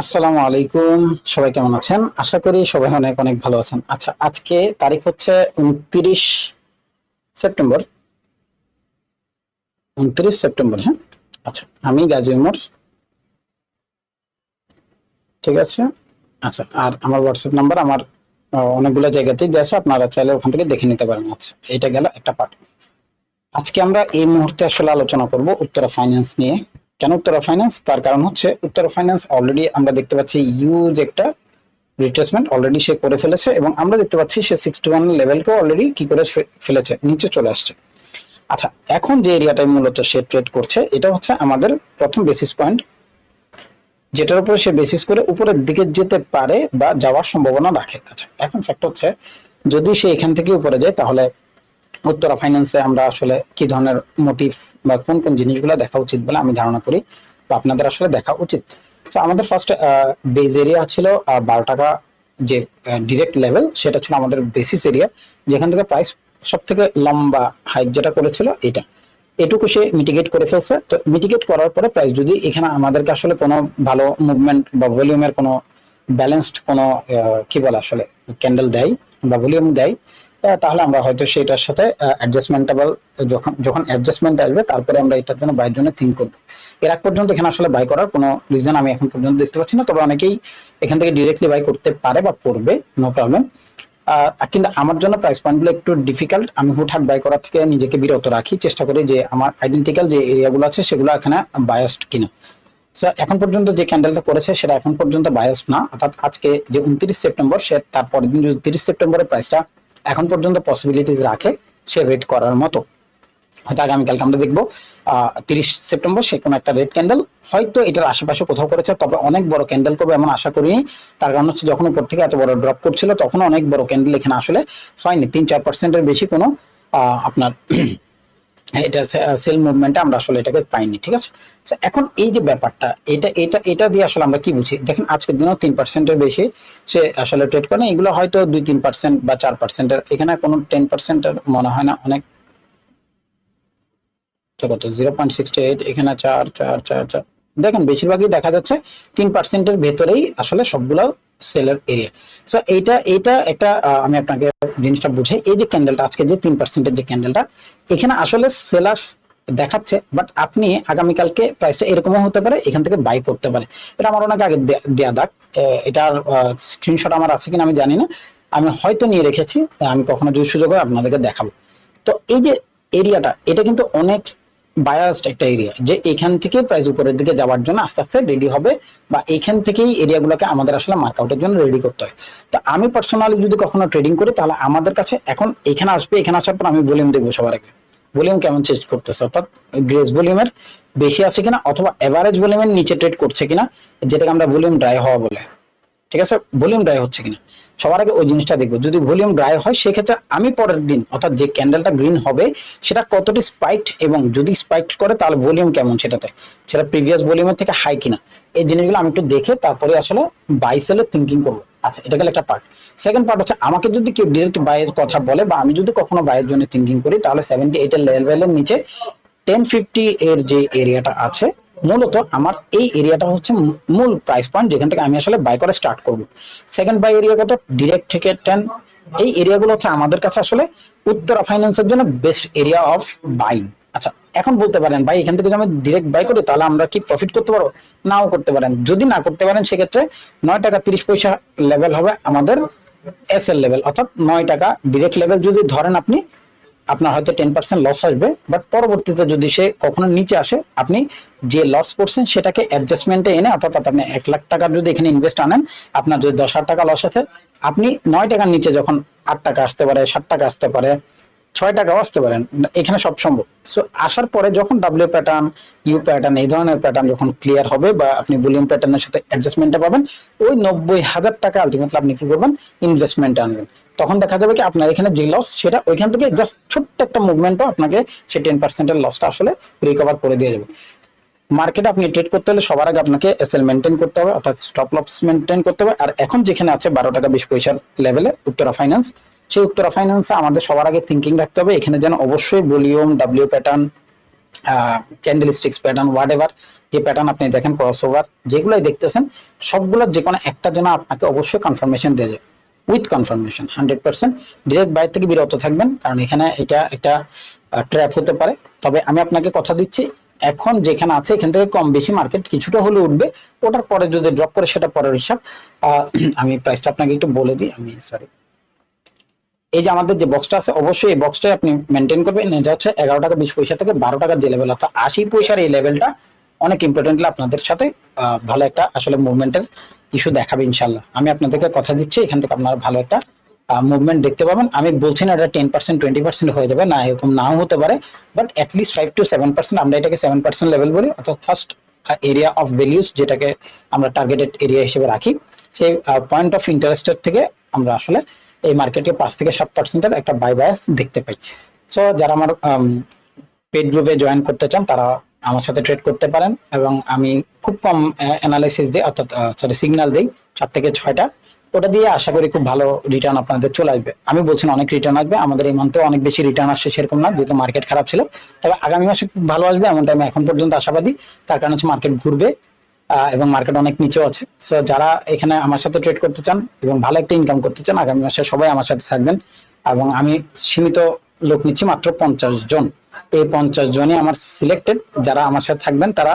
আসসালামু আলাইকুম। সবাই কেমন আছেন? আশা করি সবাই অনেক অনেক ভালো আছেন। আচ্ছা আজকে তারিখ হচ্ছে উনত্রিশ সেপ্টেম্বর। উনত্রিশ সেপ্টেম্বর হ্যাঁ? আচ্ছা আমি গাজী উমর। ঠিক আছে? আচ্ছা আর আমার হোয়াটসঅ্যাপ নাম্বার আমার অনেকগুলো জায়গাতেই দেওয়া আছে। আপনারা চাইলে ওখান থেকে দেখে নিতে পারেন। আচ্ছা এটা গেল একটা পার্ট আজকে আমরা এই মুহূর্তে আসলে আলোচনা করব উত্তরা ফাইন্যান্স নিয়ে। কেন উত্তরা ফাইন্যান্স তার কারণ হচ্ছে উত্তরা ফাইন্যান্স অলরেডি আমরা দেখতে পাচ্ছি ইউজ একটা রিট্রেসমেন্ট অলরেডি সে করে ফেলেছে এবং আমরা দেখতে পাচ্ছি সে সিক্সটি ওয়ান লেভেলকে অলরেডি কি করে ফেলেছে? নিচে চলে আসছে। আচ্ছা এখন যে এরিয়াটায় মূলত সে ট্রেড করছে, এটা হচ্ছে আমাদের প্রথম বেসিস পয়েন্ট যেটার উপরে সে বেসিস করে উপরের দিকে যেতে পারে বা যাওয়ার সম্ভাবনা রাখে। আচ্ছা এখন ফ্যাক্ট হচ্ছে, যদি সে এখান থেকে উপরে যায়, তাহলে উত্তরা ফাইন্যান্সে আমরা আসলে কি ধরনের মোটিভ বা কোন কোন জিনিসগুলো দেখা উচিত বলে আমি ধারণা করি বা আপনাদের আসলে দেখা উচিত। তো আমাদের ফার্স্ট বেজ এরিয়া ছিল বারো টাকা যে ডিরেক্ট লেভেল সেটা ছিল আমাদের বেসিস এরিয়া যেখান থেকে প্রাইস সব থেকে লম্বা হাইক যেটা করেছিল এটা। এটুকু সে মিটিগেট করে ফেলছে। তো মিটিগেট করার পরে প্রাইস যদি এখানে আমাদেরকে আসলে কোনো ভালো মুভমেন্ট বা ভলিউমের কোনো ব্যালেন্সড কোনো কি বলে আসলে ক্যান্ডেল দেয় বা ভলিউম দেয় তাহলে আমরা হয়তো সেটার সাথে অ্যাডজাস্টমেন্টেবল যখন যখন অ্যাডজাস্টমেন্ট আসবে, তারপরে আমরা এটার জন্য বাইয়ের জন্য থিঙ্ক করব। এর আগ পর্যন্ত এখানে আসলে বাই করার কোনো রিজন আমি এখন পর্যন্ত দেখতে পাচ্ছি না, তবে অনেকেই এখান থেকে ডিরেক্টলি বাই করতে পারে বা করবে নো প্রবলেম কিন্তু আমার জন্য প্রাইস পয়েন্টগুলো একটু ডিফিকাল্ট আমি হুটহাট বাই করার থেকে নিজেকে বিরত রাখি, চেষ্টা করি যে আমার আইডেন্টিক্যাল যে এরিয়াগুলো আছে, সেগুলো এখানে বায়াসড কিনা। সো এখন পর্যন্ত যে ক্যান্ডেলটা করেছে, সেটা এখন পর্যন্ত বায়াসড না। অর্থাৎ আজকে যে উনত্রিশ সেপ্টেম্বর, সে তারপরের দিন যদি তিরিশ সেপ্টেম্বরের প্রাইসটা এখন পর্যন্ত পসিবিলিটিস রাখে সে রেড করার মতো। হয়তো আগামীকালকে আমরা দেখব তিরিশ সেপ্টেম্বর সে কোনো একটা রেড ক্যান্ডেল হয়তো এটার আশেপাশে কোথাও করেছে, তবে অনেক বড় ক্যান্ডেল করবে এমন আশা করিনি। তার কারণ হচ্ছে যখন উপর থেকে এত বড় ড্রপ করছিল তখন অনেক বড় ক্যান্ডেল এখানে আসলে হয়নি। তিন চার পার্সেন্টের বেশি কোনো আপনার এটা সেল মুভমেন্টে আমরা আসলে এটাকে পাইনি, ঠিক আছে? এখন এই যে ব্যাপারটা, এটা এটা এটা দিয়ে আসলে আমরা কি বুঝি দেখেন, আজকের দিনেও তিন পার্সেন্টের বেশি সে আসলে ট্রেড করে। এগুলো হয়তো দুই, তিন পার্সেন্ট বা চার পার্সেন্টের এখানে কোনো টেন পার্সেন্টের মনে হয় না, অনেক। কত? জিরো পয়েন্ট সিক্সটি এইট এখানে চার চার চার চার। দেখেন, বেশিরভাগই দেখা যাচ্ছে তিন পার্সেন্টের ভেতরেই আসলে সবগুলো সেলের এরিয়া সো এইটা এইটা একটা আমি আপনাকে জিনিসটা বুঝাই। এই যে ক্যান্ডেলটা আজকে যে তিন পার্সেন্টের যে ক্যান্ডেলটা এখানে আসলে সেলার্স দেখাচ্ছে বাট আপনি আগামীকালকে প্রাইসটা এরকমও হতে পারে, এখান থেকে বাই করতে পারে। এটা আমার ওনাকে আগে দেয়া দাগ এটার স্ক্রিনশট আমার আছে কিনা আমি জানি না। আমি হয়তো নিয়ে রেখেছি, আমি কখনো যদি সুযোগ হয় আপনাদেরকে দেখাবো। তো এই যে এরিয়াটা এটা কিন্তু অনেক বায়াসড একটা এরিয়া যে এখান থেকে প্রাইস উপরের দিকে যাওয়ার জন্য আস্তে আস্তে রেডি হবে বা এখান থেকেই এরিয়াগুলোকে আমাদের আসলে মার্কআউটের জন্য রেডি করতে হয়। তো আমি পার্সোনালি যদি কখনো ট্রেডিং করি, তাহলে আমাদের কাছে এখন এখানে আসবে, এখানে আসার পর আমি ভলিউম দেখব সবার আগে। ভলিউম কেমন চেঞ্জ করতেছে, অর্থাৎ গ্রেস ভলিউমের বেশি আছে কিনা অথবা এভারেজ ভলিউমের নিচে ট্রেড করছে কিনা, যেটাকে আমরা ভলিউম ড্রাই হওয়া বলে। ঠিক আছে? ভলিউম ড্রাই হচ্ছে কিনা। সবার আগে ওই জিনিসটা দেখব। যদি ভলিউম ড্রাই হয়, সেক্ষেত্রে আমি পরের দিন, অর্থাৎ যে ক্যান্ডেলটা গ্রিন হবে, সেটা কতটি স্পাইকড এবং যদি স্পাইকড করে, তাহলে ভলিউম কেমন সেটাতে? সেটা প্রিভিয়াস ভলিউমের থেকে হাই কিনা? এই জিনিসগুলো আমি একটু দেখে তারপরে আসলে বাই সেলের থিঙ্কিং করব। আচ্ছা এটা গেলে একটা পার্ট সেকেন্ড পার্ট হচ্ছে, আমাকে যদি কেউ ডিরেক্ট বাইয়ের কথা বলে, বা আমি যদি কখনো বাইয়ের জন্য থিঙ্কিং করি, তাহলে সেভেন্টি এইটের লেভেলের নিচে টেন ফিফটি এর যে এরিয়াটা আছে মূলত আমার এই এরিয়াটা হচ্ছে মূল প্রাইস পয়েন্ট যেখান থেকে আমি আসলে বাই করা স্টার্ট করব। সেকেন্ড বাই এরিয়া কত? ডিরেক্ট থেকে টেন এই এরিয়াগুলো হচ্ছে আমাদের কাছে আসলে উত্তরা ফাইন্যান্সের জন্য বেস্ট এরিয়া অফ বাইং আচ্ছা এখন বলতে পারেন, ভাই, এখান থেকে যদি আমি ডিরেক্ট বাই করি, তাহলে আমরা কি প্রফিট করতে পারব? নাও করতে পারেন। যদি না করতে পারেন, সেক্ষেত্রে নয় টাকা তিরিশ পয়সা লেভেল হবে আমাদের এস এল লেভেল অর্থাৎ নয় টাকা ডিরেক্ট লেভেল যদি ধরেন আপনি আপনার হয়তো টেন পার্সেন্ট লস আসবে বাট পরবর্তীতে যদি সে কখনো নিচে আসে, আপনি যে লস করছেন সেটাকে অ্যাডজাস্টমেন্টে এনে, অর্থাৎ আপনি এক লাখ টাকার যদি এখানে ইনভেস্ট আনেন, আপনার যদি দশ হাজার টাকা লস আছে, আপনি নয় টাকার নিচে যখন আট টাকা আসতে পারে, সাত টাকা আসতে পারে, ছয় টাকাও আসতে পারেন এখানে সব সম্ভব। সো আসার পরে যখন ডাব্লিউ প্যাটার্ন ইউ প্যাটার্ন এই ধরনের প্যাটার্ন যখন ক্লিয়ার হবে বা আপনি বুলিয়ন প্যাটার্নের সাথে অ্যাডজাস্টমেন্টটা পাবেন, ওই নব্বই হাজার টাকা আলটিমেটলি আপনি কি করবেন? ইনভেস্টমেন্ট আনবেন। তখন দেখা যাবে কি আপনার এখানে যে লস সেটা ওইখান থেকে জাস্ট ছোট্ট একটা মুভমেন্টও আপনাকে সেই টেন পার্সেন্টের লসটা আসলে রিকভার করে দিয়ে যাবে। মার্কেটে আপনি ট্রেড করতে হলে সবার আগে আপনাকে এসএল মেনটেন করতে হবে, অর্থাৎ স্টপ লস মেনটেন করতে হবে। আর এখন যেখানে আছে বারো টাকা বিশ পয়সার লেভেলে উত্তরা ফাইন্যান্স সেই উত্তরা ফাইন্যান্সে আমাদের সবার আগে থিঙ্কিং রাখতে হবে। এখানে যেন অবশ্যই volume W pattern candle sticks pattern whatever যে প্যাটার্ন আপনি দেখেন ক্রস ওভার যেগুলোই দেখতেছেন, সবগুলোর যে কোনো একটার জন্য আপনাকে অবশ্যই কনফার্মেশন দিয়ে যাবে with confirmation hundred percent direct বাইরে থেকে বিরত থাকবেন, কারণ এখানে এটা একটা ট্র্যাপ হতে পারে। তবে আমি আপনাকে কথা দিচ্ছি, এখন যেখানে আছে, এখান থেকে কম বেশি মার্কেট কিছুটা হলে উঠবে। ওটার পরে যদি ড্রপ করে, সেটা পরের হিসাব। আমি প্রাইসটা আপনাকে একটু বলে দিই, আমি সরি এই যে আমাদের যে বক্সটা আছে, অবশ্যই এই বক্সটাই আপনি মেনটেন করবেন। এটা হচ্ছে এগারো টাকা বিশ পয়সা থেকে বারো টাকার যে লেভেল অর্থাৎ আশি পয়সার এই লেভেলটা অনেক ইম্পর্টেন্টলি আপনাদের সাথে ভালো একটা আসলে মুভমেন্টের ইস্যু দেখাবে ইনশাল্লাহ আমি আপনাদেরকে কথা দিচ্ছি, এখান থেকে আপনারা ভালো একটা মুভমেন্ট দেখতে পাবেন। আমি বলছি না এটা টেন পার্সেন্ট টোয়েন্টি পার্সেন্ট হয়ে যাবে, না এরকম নাও হতে পারে but at least five to seven percent আমরা এটাকে সেভেন পার্সেন্ট লেভেল বলি, অর্থাৎ ফার্স্ট এরিয়া অফ ভ্যালিউস যেটাকে আমরা টার্গেটেড এরিয়া হিসেবে রাখি। সেই পয়েন্ট অফ ইন্টারেস্টের থেকে আমরা আসলে এই মার্কেটে পাঁচ থেকে সাত পার্সেন্টের একটা বাই বায়াস দেখতে পাই। সো যারা আমার পেড গ্রুপে জয়েন করতে চান, তারা আমার সাথে ট্রেড করতে পারেন এবং আমি খুব কম অ্যানালাইসিস দিই, অর্থাৎ সরি সিগন্যাল দিই চার থেকে ছয়টা। ওটা দিয়ে আশা করি খুব ভালো রিটার্ন আপনাদের চলে আসবে। আমি বলছি অনেক রিটার্ন আসবে, আমাদের এই মান্থে অনেক বেশি রিটার্ন আসছে সেরকম না, যেহেতু মার্কেট খারাপ ছিল। তবে আগামী মাসে খুব ভালো আসবে, এমনটা আমি এখন পর্যন্ত আশাবাদী। তার কারণ হচ্ছে মার্কেট ঘুরবে এবং মার্কেট অনেক নিচেও আছে। সো যারা এখানে আমার সাথে ট্রেড করতে চান এবং ভালো একটা ইনকাম করতে চান, আগামী মাসে সবাই আমার সাথে থাকবেন। এবং আমি সীমিত লোক নিচ্ছি মাত্র পঞ্চাশ জন। এই পঞ্চাশ জনই আমার সিলেক্টেড যারা আমার সাথে থাকবেন, তারা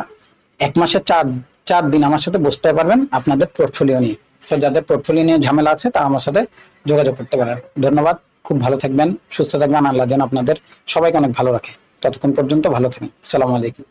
এক মাসে চার চার দিন আমার সাথে বসতে পারবেন আপনাদের পোর্টফোলিও নিয়ে। সো যাদের পোর্টফোলিও নিয়ে ঝামেলা আছে তা আমার সাথে যোগাযোগ করতে পারেন। ধন্যবাদ, খুব ভালো থাকবেন, সুস্থ থাকবেন, আল্লাহ যেন আপনাদের সবাইকে অনেক ভালো রাখে। ততক্ষণ পর্যন্ত ভালো থাকেন সালাম আলাইকুম।